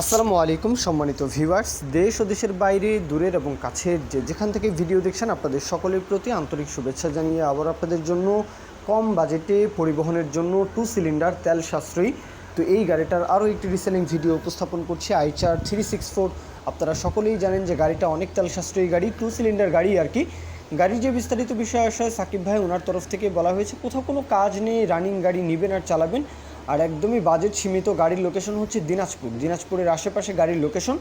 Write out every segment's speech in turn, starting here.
আসসালামু আলাইকুম, সম্মানিত ভিউয়ার্স। দেশ ও দেশের বাইরে, দূরের এবং কাছের যে যেখান থেকে ভিডিও দেখছেন, আপনাদের সকলের প্রতি আন্তরিক শুভেচ্ছা জানিয়ে আবার আপনাদের জন্য কম বাজেটে পরিবহনের জন্য টু সিলিন্ডার তেল সাশ্রয়ী। তো এই গাড়িটার আরও একটি রিসেলিং ভিডিও উপস্থাপন করছি আইচার থ্রি সিক্স ফোর আপনারা সকলেই জানেন যে গাড়িটা অনেক তেল সাশ্রয়ী গাড়ি, টু সিলিন্ডার গাড়ি আর কি। গাড়ির যে বিস্তারিত বিষয় আসে, সাকিব ভাই ওনার তরফ থেকে বলা হয়েছে, কোথাও কোনো কাজ নেই, রানিং গাড়ি নেবেন আর চালাবেন। আর একদমই বাজেট সীমিত গাড়ির লোকেশন হচ্ছে দিনাজপুর। দিনাজপুরের আশেপাশে গাড়ির লোকেশন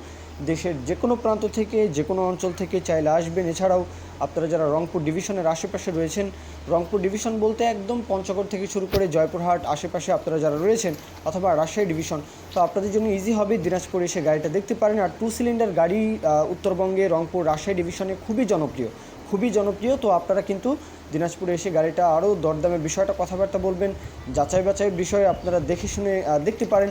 দেশের যে কোনো প্রান্ত থেকে যে কোনো অঞ্চল থেকে চাইলে আসবেন। এছাড়াও আপনারা যারা রংপুর ডিভিশনের আশেপাশে রয়েছেন, রংপুর ডিভিশন বলতে একদম পঞ্চগড় থেকে শুরু করে জয়পুরহাট আশেপাশে আপনারা যারা রয়েছেন অথবা রাজশাহী ডিভিশন তো আপনাদের জন্য ইজি হবে দিনাজপুরে এসে গাড়িটা দেখতে পারেন। আর টু সিলিন্ডার গাড়ি উত্তরবঙ্গে রংপুর রাজশাহী ডিভিশনে খুবই জনপ্রিয়। খুবই জনপ্রিয়। তো আপনারা কিন্তু দিনাজপুরে এসে গাড়িটা আরও দরদামের বিষয়টা কথাবার্তা বলবেন, যাচাই বাছাইয়ের বিষয়ে আপনারা দেখে শুনে দেখতে পারেন।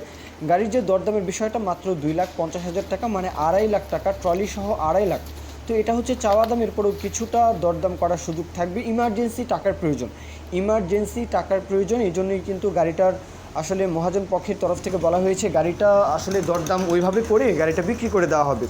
গাড়ির যে দরদামের বিষয়টা মাত্র দুই লাখ পঞ্চাশ হাজার টাকা মানে আড়াই লাখ টাকা, ট্রলি সহ আড়াই লাখ। তো এটা হচ্ছে চাওয়া দাম, এরপরেও কিছুটা দরদাম করার সুযোগ থাকবে। ইমার্জেন্সি টাকার প্রয়োজন। ইমার্জেন্সি টাকার প্রয়োজন, এই জন্যই কিন্তু গাড়িটার আসলে মহাজন পক্ষের তরফ থেকে বলা হয়েছে গাড়িটা আসলে দরদাম ওইভাবে করে গাড়িটা বিক্রি করে দেওয়া হবে।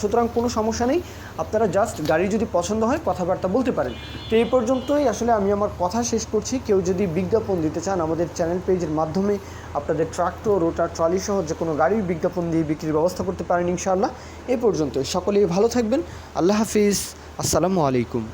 সুতরাং কোনো সমস্যা নেই। আপনারা জাস্ট গাড়ি যদি পছন্দ হয় কথাবার্তা বলতে পারেন। তো এই পর্যন্তই আসলে আমি আমার কথা শেষ করছি। কেউ যদি বিজ্ঞাপন দিতে চান, আমাদের চ্যানেল পেজের মাধ্যমে আপনাদের ট্রাক্টর রোটার ট্রলি সহ যে কোনো গাড়ির বিজ্ঞাপন দিয়ে বিক্রির ব্যবস্থা করতে পারেন ইনশাআল্লাহ। এই পর্যন্তই। সকলেই ভালো থাকবেন। আল্লাহ হাফিজ। আসসালামু আলাইকুম।